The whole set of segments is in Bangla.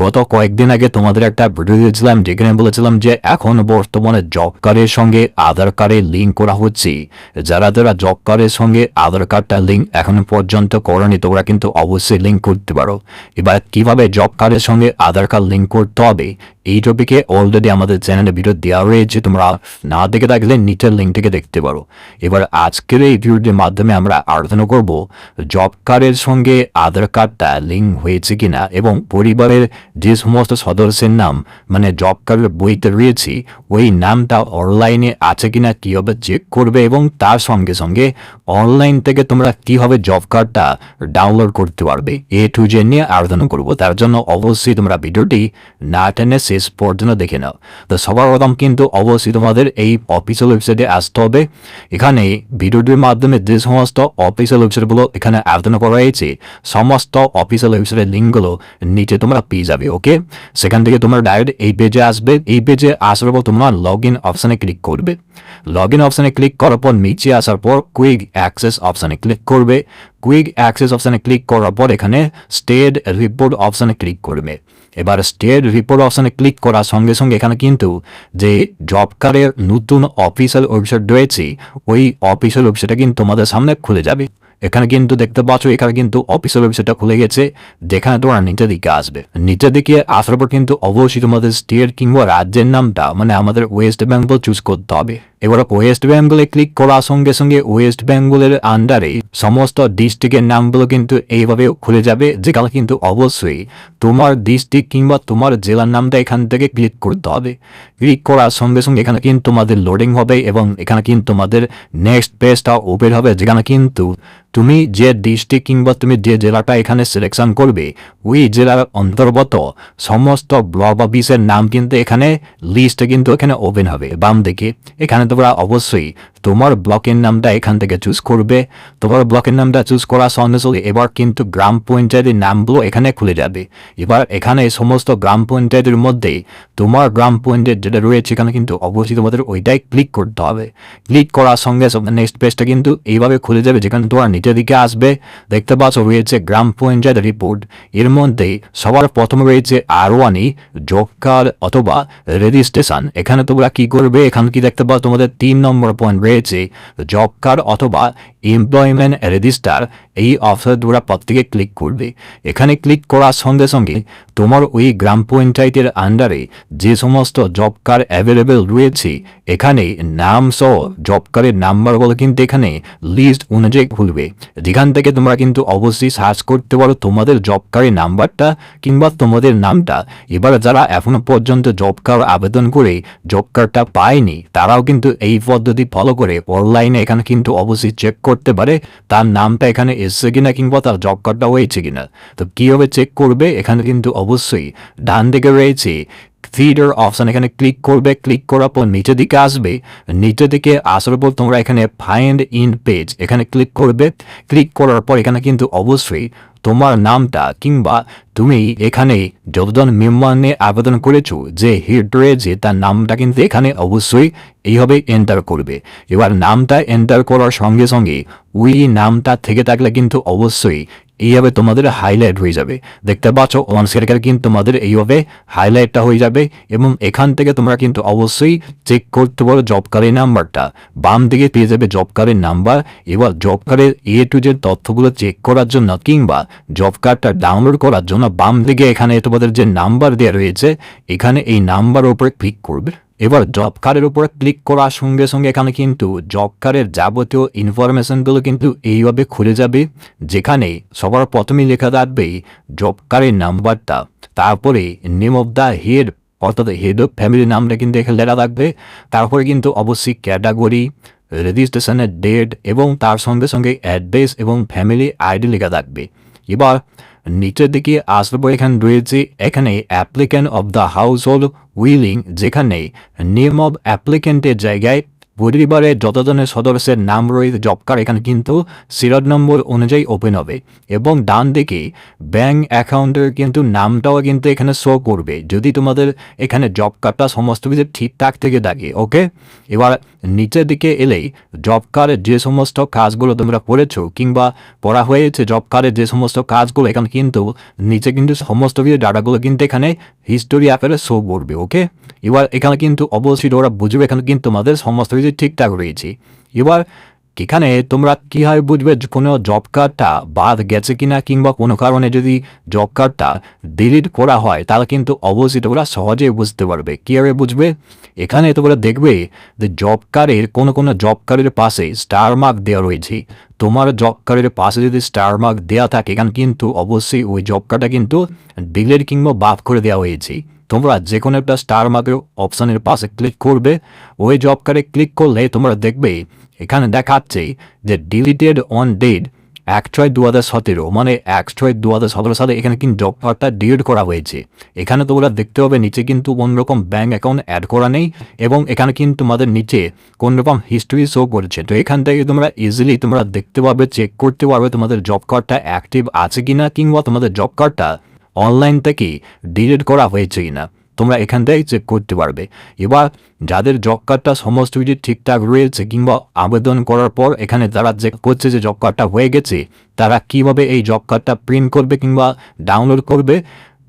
গত কয়েকদিন আগে তোমাদের একটা ভিডিও দিয়েছিলাম, যেখানে বলেছিলাম যে এখন বর্তমানে জব কার্ডের সঙ্গে আধার কার্ডে লিঙ্ক করা হচ্ছে। যারা যারা জব কার্ডের সঙ্গে আধার কার্ডটা লিঙ্ক এখনও পর্যন্ত করেনি, তোমরা কিন্তু অবশ্যই লিঙ্ক করতে পারো। এবার কীভাবে জব কার্ডের সঙ্গে আধার কার্ড লিঙ্ক করতে হবে? এই টপিকে অলরেডি আমাদের চ্যানেলে ভিডিও দেওয়া রয়েছে। তোমরা না দেখে থাকলে নিচের লিঙ্ক থেকে দেখতে পারো। এবার আজকের এই ভিডিওটির মাধ্যমে আমরা আলোচনা করব জব কার্ডের সঙ্গে আধার কার্ডটা লিঙ্ক হয়েছে কিনা এবং পরিবারের যে সমস্ত সদস্যের নাম মানে জব কার্ডের বইতে রয়েছে, ওই নামটা অনলাইনে আছে কিনা, কীভাবে চেক করবে এবং তার সঙ্গে সঙ্গে অনলাইন থেকে তোমরা কীভাবে জব কার্ডটা ডাউনলোড করতে পারবে? এ টু জে নিয়ে আলোচনা করব। তার জন্য অবশ্যই তোমরা ভিডিওটি না টেনে শেষ পর্যন্ত দেখে নাও। তো সবার প্রথম কিন্তু অবশ্যই তোমাদের এই অফিসিয়াল ওয়েবসাইটে আসতে হবে। এখানে ভিডিওটির মাধ্যমে যে সমস্ত অফিসিয়াল ওয়েবসাইটগুলো এখানে আবেদন করা হয়েছে, সমস্ত অফিসিয়াল ওয়েবসাইটের লিঙ্কগুলো নিচে তোমরা পেয়ে যাবে ওকে সেখান থেকে তোমরা ডাইরেক্ট এই পেজে আসবে। এই পেজে আসার পর তোমরা লগ ইন অপশানে ক্লিক করবে। লগ ইন অপশানে ক্লিক করার পর নিচে আসার পর কুইক অ্যাক্সেস অপশানে ক্লিক করবে। কুইক অ্যাক্সেস অপশানে ক্লিক করার পর এখানে স্টেড রিপোর্ট অপশানে ক্লিক করবে। এবার স্টেট রিপোর্ট অপশানে ক্লিক করার সঙ্গে সঙ্গে এখানে কিন্তু যে জব কার্ডের নতুন অফিসিয়াল ওয়েবসাইট রয়েছে, ওই অফিসিয়াল ওয়েবসাইটটা কিন্তু তোমাদের সামনে খুলে যাবে। এখানে কিন্তু দেখতে পাচ্ছ, এখানে কিন্তু অফিসের ওয়েবসাইটটা খুলে গেছে। যেখানে তোমার নিচের দিকে আসবে। নিচের দিকে আসার পর কিন্তু অবশ্যই তোমাদের স্টেট কিংবা রাজ্যের নামটা মানে আমাদের ওয়েস্ট বেঙ্গল চুজ করতে হবে। এবার ওয়েস্ট বেঙ্গলে ক্লিক করার সঙ্গে সঙ্গে ওয়েস্ট বেঙ্গলের আন্ডারে সমস্ত ডিস্ট্রিক্টের নামগুলো কিন্তু এইভাবে খুলে যাবে, যেখানে কিন্তু অবশ্যই তোমার ডিস্ট্রিক্ট কিংবা তোমার জেলার নামটা এখান থেকে ক্লিক করতে হবে। ক্লিক করার সঙ্গে সঙ্গে এখানে কিন্তু তোমাদের লোডিং হবে এবং এখানে কিন্তু তোমাদের নেক্সট পেজটা ওপেন হবে, যেখানে কিন্তু তুমি যে ডিস্ট্রিক্ট কিংবা তুমি যে জেলাটা এখানে সিলেকশন করবে, ওই জেলার অন্তর্গত সমস্ত ব্লক অফিসের নাম কিন্তু এখানে লিস্ট কিন্তু এখানে ওপেন হবে বাম দিকে এখানে เ不ลาออ তোমার ব্লকের নামটা এখান থেকে চুজ করবে। তোমার ব্লকের নামটা চুজ করার সঙ্গে সঙ্গে এবার কিন্তু গ্রাম পঞ্চায়েতের নামগুলো এখানে খুলে যাবে। এবার এখানে সমস্ত গ্রাম পঞ্চায়েতের মধ্যে তোমার গ্রাম পঞ্চায়েত যেটা রয়েছে এখানে কিন্তু অবশ্যই তোমাদের ওইটাই ক্লিক করতে হবে। ক্লিক করার সঙ্গে সঙ্গে নেক্সট পেজটা কিন্তু এইভাবে খুলে যাবে, যেখানে তোমার নিচের দিকে আসবে। দেখতে পাচ্ছ রয়েছে গ্রাম পঞ্চায়েত রিপোর্ট এর মধ্যে সবার প্রথমে রয়েছে আর ওয়ানি জব কার্ড অথবা রেজিস্ট্রেশন এখানে তোমরা কি করবে? এখানে কি দেখতে পাও তোমাদের তিন নম্বর পয়েন্ট রয়েছে। জব কার্ড অথবা এমপ্লয়মেন্ট রেজিস্টার এই অপশন দ্বারা প্রত্যেকে ক্লিক করবে। এখানে ক্লিক করার সঙ্গে সঙ্গে তোমার ওই গ্রাম পঞ্চায়েতের আন্ডারে যে সমস্ত জব কার্ড অ্যাভেলেবেল রয়েছে, এখানে নাম সহ জব কার্ডের নাম্বারগুলো কিন্তু এখানে লিস্ট অনুযায়ী খুলবে। যেখান থেকে তোমরা কিন্তু অবশ্যই সার্চ করতে পারো তোমাদের জব কার্ডের নাম্বারটা কিংবা তোমাদের নামটা। এবার যারা এখনও পর্যন্ত জব কার্ড আবেদন করে জব কার্ডটা পায়নি, তারাও কিন্তু এই পদ্ধতি ফলো করে অনলাইনে এখানে কিন্তু অবশ্যই চেক করতে পারে তার নামটা এখানে এসছে কিনা কিংবা তার জব কার্ডটা হয়েছে কিনা। তো কীভাবে চেক করবে? এখানে কিন্তু অবশ্যই ডান দিকে রয়েছে। থিয়েটার অপশন এখানে ক্লিক করবে ক্লিক করার পর নিচের দিকে আসবে। নিচের দিকে আসার পর তোমরা এখানে ফাইন্ড ইন পেজ এখানে ক্লিক করবে। ক্লিক করার পর এখানে কিন্তু অবশ্যই তোমার নামটা কিংবা তুমি এখানে যতজন মেম্বার নিয়ে আবেদন করেছ, যে হেড রয়েছে, তার নামটা কিন্তু এখানে অবশ্যই এইভাবে এন্টার করবে। এবার নামটা এন্টার করার সঙ্গে সঙ্গে ওই নামটা থেকে থাকলে কিন্তু অবশ্যই এইভাবে তোমাদের হাইলাইট হয়ে যাবে। দেখতে পাচ্ছ ওয়ান সেকেন্ড কিন্তু তোমাদের এইভাবে হাইলাইটটা হয়ে যাবে এবং এখান থেকে তোমরা কিন্তু অবশ্যই চেক করতে পারো জব কার্ডের নাম্বারটা বাম দিকে পেয়ে যাবে জব কার্ডের নাম্বার এবার জব কার্ডের এ টু জেড তথ্যগুলো চেক করার জন্য কিংবা জব কার্ডটা ডাউনলোড করার জন্য বাম দিকে এখানে তোমাদের যে নাম্বার দেওয়া রয়েছে, এখানে এই নাম্বার উপরে ক্লিক করবে। এবার জব কার্ডের উপরে ক্লিক করার সঙ্গে সঙ্গে এখানে কিন্তু জব কার্ডের যাবতীয় ইনফরমেশনগুলো কিন্তু এইভাবে খুলে যাবে, যেখানে সবার প্রথমেই লেখা থাকবে জব কার্ডের নাম্বারটা। তারপরে নেম অফ দ্য হেড অর্থাৎ হেড অফ ফ্যামিলি নামটা কিন্তু এখানে লেখা থাকবে। তারপরে কিন্তু অবশ্যই ক্যাটাগরি রেজিস্ট্রেশনের ডেট এবং তার সঙ্গে সঙ্গে অ্যাড্রেস এবং ফ্যামিলি আইডি লেখা থাকবে। এবার নিচের দিকে আসবে এখানে রয়েছে এখানে applicant of the household willing যেখানে নেম অব অ্যাপ্লিক্যান্টের জায়গায় পরিবারে যতজনের সদস্যের নাম রয়েছে জব কার্ড, এখানে কিন্তু সিরিয়াল নম্বর অনুযায়ী ওপেন হবে এবং ডান দিকে ব্যাঙ্ক অ্যাকাউন্টের কিন্তু নামটাও কিন্তু এখানে শো করবে। যদি তোমাদের এখানে জব কার্ডটা সমস্ত কিছু ঠিকঠাক থেকে থাকে, ওকে? এবার নিচের দিকে এলেই জব কার্ডের যে সমস্ত কাজগুলো তোমরা করেছ কিংবা পড়া হয়েছে, জব কার্ডের যে সমস্ত কাজগুলো, এখানে কিন্তু নিচে কিন্তু সমস্ত কিছু ডাটাগুলো কিন্তু এখানে হিস্টোরি আকারে শো করবে, ওকে? এবার এখানে কিন্তু অবশ্যই ওরা বুঝবে, এখানে কিন্তু তোমাদের সমস্ত কিছু ঠিকঠাক রয়েছে। এবার, এখানে তোমরা কীভাবে বুঝবে কোনো জব কার্ডটা বাদ গেছে কিনা কিংবা কোনো কারণে যদি জব কার্ডটা ডিলিট করা হয়, তাহলে কিন্তু অবশ্যই তোমরা সহজে বুঝতে পারবে। কীভাবে বুঝবে? এখানে তোমরা দেখবে যে জব কার্ডের কোনো কোনো জব কার্ডের পাশে স্টার মার্ক দেওয়া রয়েছে। তোমার জব কার্ডের পাশে যদি স্টার মার্ক দেওয়া থাকে, এখানে কিন্তু অবশ্যই ওই জব কার্ডটা কিন্তু ডিলিট কিংবা বাদ করে দেওয়া হয়েছে। তোমরা যে কোনো একটা স্টার মার্কের অপশানের পাশে ক্লিক করবে। ওই জব কার্ডে ক্লিক করলে তোমরা দেখবে, এখানে দেখাচ্ছে যে ডিলিটেড অন ডেট এক ছয় দু হাজার সতেরো মানে এক ছয় দু হাজার সতেরো সালে এখানে কিন্তু জব কার্ডটা ডিলিট করা হয়েছে। এখানে তোমরা দেখতে হবে নিচে কিন্তু কোনো রকম ব্যাঙ্ক অ্যাকাউন্ট অ্যাড করা নেই এবং এখানে কিন্তু তোমাদের নিচে কোন রকম হিস্ট্রি শো করেছে। তো এখান থেকে তোমরা ইজিলি তোমরা দেখতে পাবে চেক করতে পারবে তোমাদের জব কার্ডটা অ্যাক্টিভ আছে কিনা কিংবা তোমাদের জব কার্ডটা অনলাইন থেকে ডিলিট করা হয়েছে কিনা, তোমরা এখান থেকেই চেক করতে পারবে। এবার যাদের জব কার্ডটা সমস্ত কিছু ঠিকঠাক রয়েছে কিংবা আবেদন করার পর এখানে তারা যে করছে যে জব কার্ডটা হয়ে গেছে, তারা কীভাবে এই জব কার্ডটা প্রিন্ট করবে কিংবা ডাউনলোড করবে?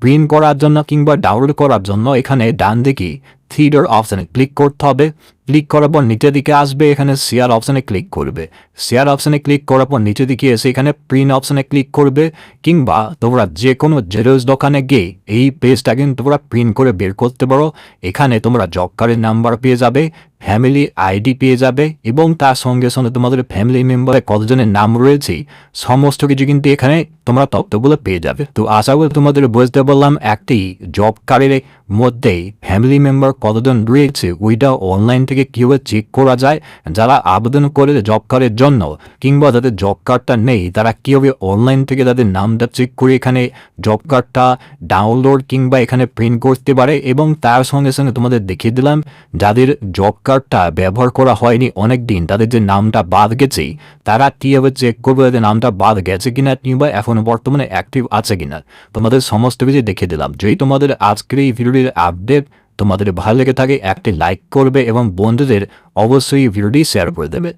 প্রিন্ট করার জন্য কিংবা ডাউনলোড করার জন্য এখানে ডান দিকে থিয়েটার অপশানে ক্লিক করতে হবে। ক্লিক করার পর নিচের দিকে আসবে, এখানে শেয়ার অপশানে ক্লিক করবে। শেয়ার অপশানে ক্লিক করার পর নিচের দিকে এসে এখানে প্রিন্ট অপশানে ক্লিক করবে, কিংবা তোমরা যে কোনো জেরোস দোকানে গিয়ে এই পেজটা কিন্তু তোমরা প্রিন্ট করে বের করতে পারো। এখানে তোমরা জব নাম্বার পেয়ে যাবে ফ্যামিলি আইডি পেয়ে যাবে, এবং তার সঙ্গে সঙ্গে তোমাদের ফ্যামিলি মেম্বারে কতজনের নাম রয়েছে, সমস্ত কিছু কিন্তু এখানে তোমরা তথ্যগুলো পেয়ে যাবে। তো আশা করি তোমাদের বুঝতে বললাম একটি জব কার্ডের মধ্যে ফ্যামিলি মেম্বার কতজন রয়েছে, ওইটা অনলাইন থেকে কীভাবে চেক করা যায়, যারা আবেদন করে জব কার্ডের জন্য, কিংবা যাদের জব কার্ডটা নেই, তারা কীভাবে অনলাইন থেকে তাদের নামটা চেক করে এখানে জব কার্ডটা ডাউনলোড কিংবা এখানে প্রিন্ট করতে পারে এবং তার সঙ্গে সঙ্গে তোমাদের দেখিয়ে দিলাম, যাদের জব কার্ডটা ব্যবহার করা হয়নি অনেক দিন তাদের যে নামটা বাদ গেছে, তারা কীভাবে চেক করবে তাদের নামটা বাদ গেছে কিনা, কিংবা এখনও বর্তমানে অ্যাক্টিভ আছে কিনা? তোমাদের সমস্ত কিছু দেখিয়ে দিলাম। যদি তোমাদের আজকের এই ভিডিওটির আপডেট তোমাদের ভালো লেগে থাকে একটি লাইক করবে এবং বন্ধুদের অবশ্যই ভিডিওটি শেয়ার করে দেবে।